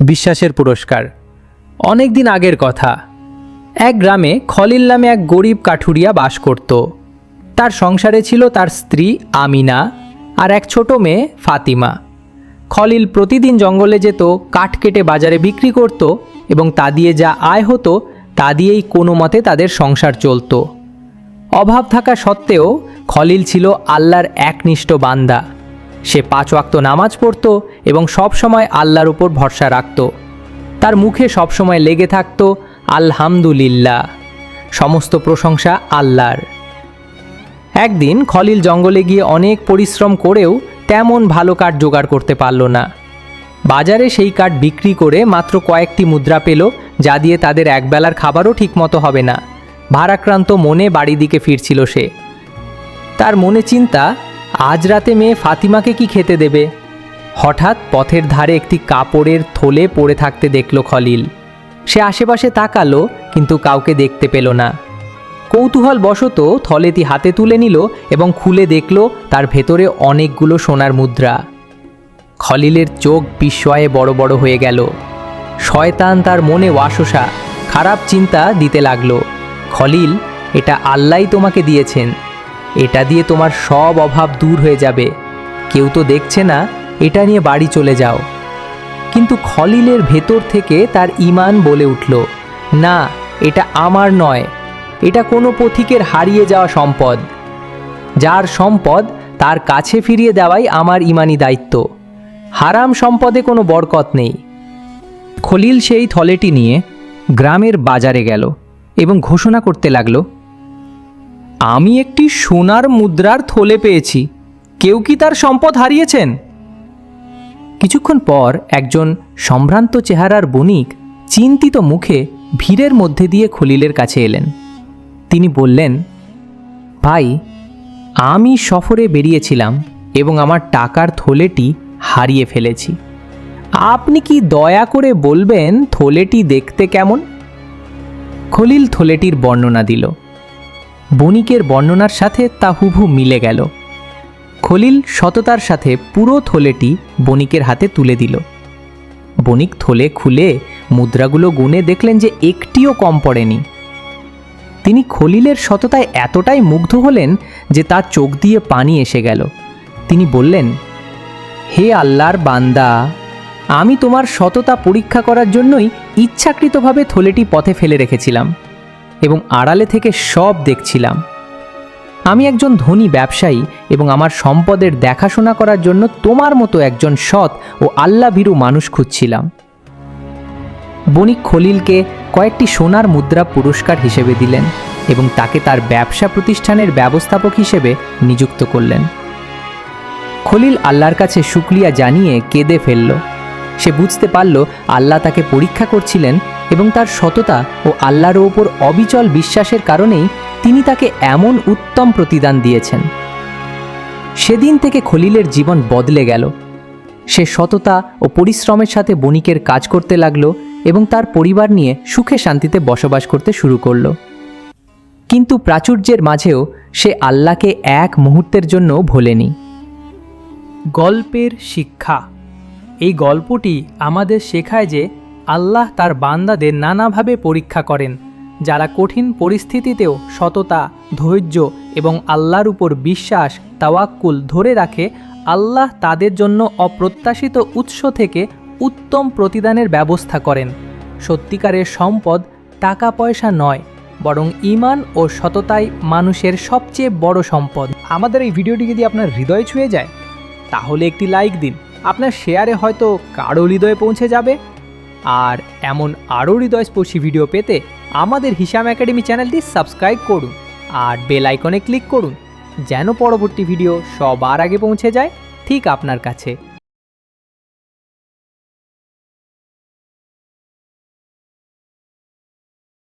বিশ্বাসের পুরস্কার। অনেক দিন আগের কথা। এক গ্রামে খলিল নামে এক গরিব কাঠুরিয়া বাস করত। তার সংসারে ছিল তার স্ত্রী আমিনা আর এক ছোট মেয়ে ফাতিমা। খলিল প্রতিদিন জঙ্গলে যেত, কাঠ কেটে বাজারে বিক্রি করত এবং তা দিয়ে যা আয় হতো, তা দিয়েই কোনো মতে তাদের সংসার চলতো। অভাব থাকা সত্ত্বেও খলিল ছিল আল্লাহর একনিষ্ঠ বান্দা। সে পাঁচ ওয়াক্ত নামাজ পড়ত এবং সব সময় আল্লাহর উপর ভরসা রাখত। তার মুখে সবসময় লেগে থাকত, আলহামদুলিল্লাহ। সমস্ত প্রশংসা আল্লাহর। একদিন খলিল জঙ্গলে গিয়ে অনেক পরিশ্রম করেও তেমন ভালো কাঠ জোগাড় করতে পারল না। বাজারে সেই কাঠ বিক্রি করে মাত্র কয়েকটি মুদ্রা পেল, যা দিয়ে তাদের একবেলার খাবারও ঠিকমতো হবে না। ভারাক্রান্ত মনে বাড়ি দিকে ফিরছিল সে। তার মনে চিন্তা আজ রাতে মেয়ে ফাতিমাকে কি খেতে দেবে? হঠাৎ পথের ধারে একটি কাপড়ের থলে পড়ে থাকতে দেখল খলিল। সে আশেপাশে তাকালো, কিন্তু কাউকে দেখতে পেল না। কৌতূহল বশত থলেটি হাতে তুলে নিল এবং খুলে দেখল তার ভেতরে অনেকগুলো সোনার মুদ্রা। খলিলের চোখ বিস্ময়ে বড় বড় হয়ে গেল। শয়তান তার মনে ওয়াসসা খারাপ চিন্তা দিতে লাগল। খলিল, এটা আল্লাহ তোমাকে দিয়েছেন। এটা দিয়ে তোমার সব অভাব দূর হয়ে যাবে। কেউ তো দেখছে না, এটা নিয়ে বাড়ি চলে যাও। কিন্তু খলিলের ভেতর থেকে তার ইমান বলে উঠল, না, এটা আমার নয়। এটা কোনো পথিকের হারিয়ে যাওয়া সম্পদ। যার সম্পদ তার কাছে ফিরিয়ে দেওয়াই আমার ইমানি দায়িত্ব। হারাম সম্পদে কোনো বরকত নেই। খলিল সেই থলেটি নিয়ে গ্রামের বাজারে গেল এবং ঘোষণা করতে লাগল আমি একটি সোনার মুদ্রার থলে পেয়েছি। কেউ কি তার সম্পদ হারিয়েছেন? কিছুক্ষণ পর একজন সম্ভ্রান্ত চেহারার বণিক চিন্তিত মুখে ভিড়ের মধ্যে দিয়ে খলিলের কাছে এলেন। তিনি বললেন, ভাই, আমি সফরে বেরিয়েছিলাম এবং আমার টাকার থলেটি হারিয়ে ফেলেছি। আপনি কি দয়া করে বলবেন থলেটি দেখতে কেমন? খলিল থলেটির বর্ণনা দিল। বণিকের বর্ণনার সাথে তা হুবহু মিলে গেল। খলিল সততার সাথে পুরো থলেটি বণিকের হাতে তুলে দিল। বণিক থলে খুলে মুদ্রাগুলো গুনে দেখলেন যে একটিও কম পড়েনি। তিনি খলিলের সততায় এতটাই মুগ্ধ হলেন যে তার চোখ দিয়ে পানি এসে গেল। তিনি বললেন, হে আল্লাহর বান্দা, আমি তোমার সততা পরীক্ষা করার জন্যই ইচ্ছাকৃতভাবে থলেটি পথে ফেলে রেখেছিলাম। এবং আড়ালে থেকে সব দেখছিলাম। আমি একজন ধনী ব্যবসায়ী এবং আমার সম্পদের দেখাশোনা করার জন্য তোমার মতো একজন সৎ ও আল্লাভীরু মানুষ খুঁজছিলাম। বণিক খলিলকে কয়েকটি সোনার মুদ্রা পুরস্কার হিসেবে দিলেন এবং তাকে তার ব্যবসা প্রতিষ্ঠানের ব্যবস্থাপক হিসেবে নিযুক্ত করলেন। খলিল আল্লাহর কাছে শুক্রিয়া জানিয়ে কেঁদে ফেলল। সে বুঝতে পারল আল্লাহ তাকে পরীক্ষা করছিলেন এবং তার সততা ও আল্লাহর ওপর অবিচল বিশ্বাসের কারণেই তিনি তাকে এমন উত্তম প্রতিদান দিয়েছেন। সেদিন থেকে খলিলের জীবন বদলে গেল। সে সততা ও পরিশ্রমের সাথে বণিকের কাজ করতে লাগল এবং তার পরিবার নিয়ে সুখে শান্তিতে বসবাস করতে শুরু করল। কিন্তু প্রাচুর্যের মাঝেও সে আল্লাহকে এক মুহূর্তের জন্য ভোলেনি। গল্পের শিক্ষা। এই গল্পটি আমাদের শেখায় যে আল্লাহ তার বান্দাদের নানাভাবে পরীক্ষা করেন, যারা কঠিন পরিস্থিতিতেও সততা, ধৈর্য এবং আল্লাহর উপর বিশ্বাস, তাওয়াক্কুল ধরে রাখে, আল্লাহ তাদের জন্য অপ্রত্যাশিত উৎস থেকে উত্তম প্রতিদানের ব্যবস্থা করেন। সত্যিকারের সম্পদ টাকা পয়সা নয়, বরং ইমান ও সততাই মানুষের সবচেয়ে বড় সম্পদ। আমাদের এই ভিডিওটি যদি আপনার হৃদয় ছুঁয়ে যায়, তাহলে একটি লাইক দিন। আপনার শেয়ারে হয়তো কারও হৃদয়ে পৌঁছে যাবে। আর এমন আরও হৃদয়স্পর্শী ভিডিও পেতে আমাদের হিসাম একাডেমি চ্যানেলটি সাবস্ক্রাইব করুন আর বেল আইকনে ক্লিক করুন, যেন পরবর্তী ভিডিও সবার আগে পৌঁছে যায় ঠিক আপনার কাছে।